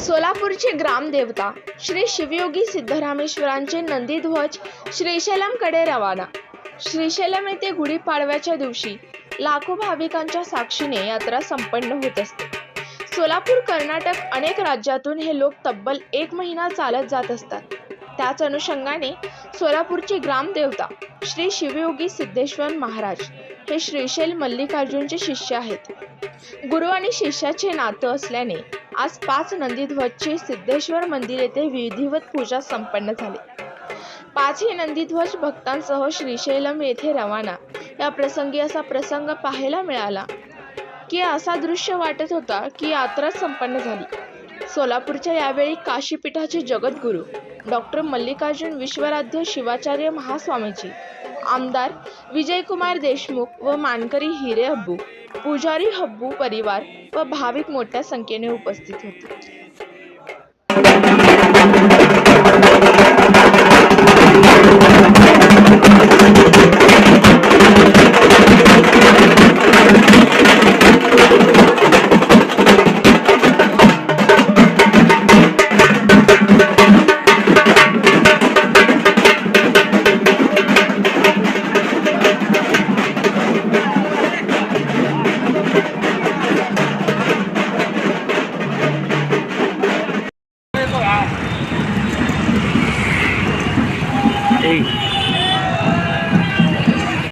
सोलापूरची ग्रामदेवता श्री शिवयोगी सिद्धरामेश्वरांचे नंदीध्वज श्रीशैलमकडे रवाना. श्रीशैलम येथे गुढीपाडव्याच्या दिवशी लाखो भाविकांच्या साक्षीने यात्रा संपन्न होत असते. सोलापूर कर्नाटक अनेक राज्यातून हे लोक तब्बल एक महिना चालत जात असतात. त्याच अनुषंगाने सोलापूरची ग्रामदेवता श्री शिवयोगी सिद्धेश्वर महाराज हे श्रीशैल मल्लिकार्जुनचे शिष्य आहेत. गुरु आणि शिष्याचे नातं असल्याने आज पाच नंदीध्वजचे सिद्धेश्वर मंदिर येथे विधिवत पूजा संपन्न झाली. पाचही नंदीध्वज भक्तांसह श्रीशैलम येथे रवाना. या प्रसंगी असा प्रसंग पाहायला मिळाला की असा दृश्य वाटत होता की यात्रा संपन्न झाली. सोलापूरच्या यावेळी काशीपीठाचे जगद्गुरू डॉक्टर मल्लिकार्जुन विश्वराध्य शिवाचार्य महास्वामीजी आमदार विजयकुमार देशमुख व मानकरी हिरे हब्बू पुजारी हब्बू परिवार व भाविक मोठ्या संख्येने उपस्थित होते. day.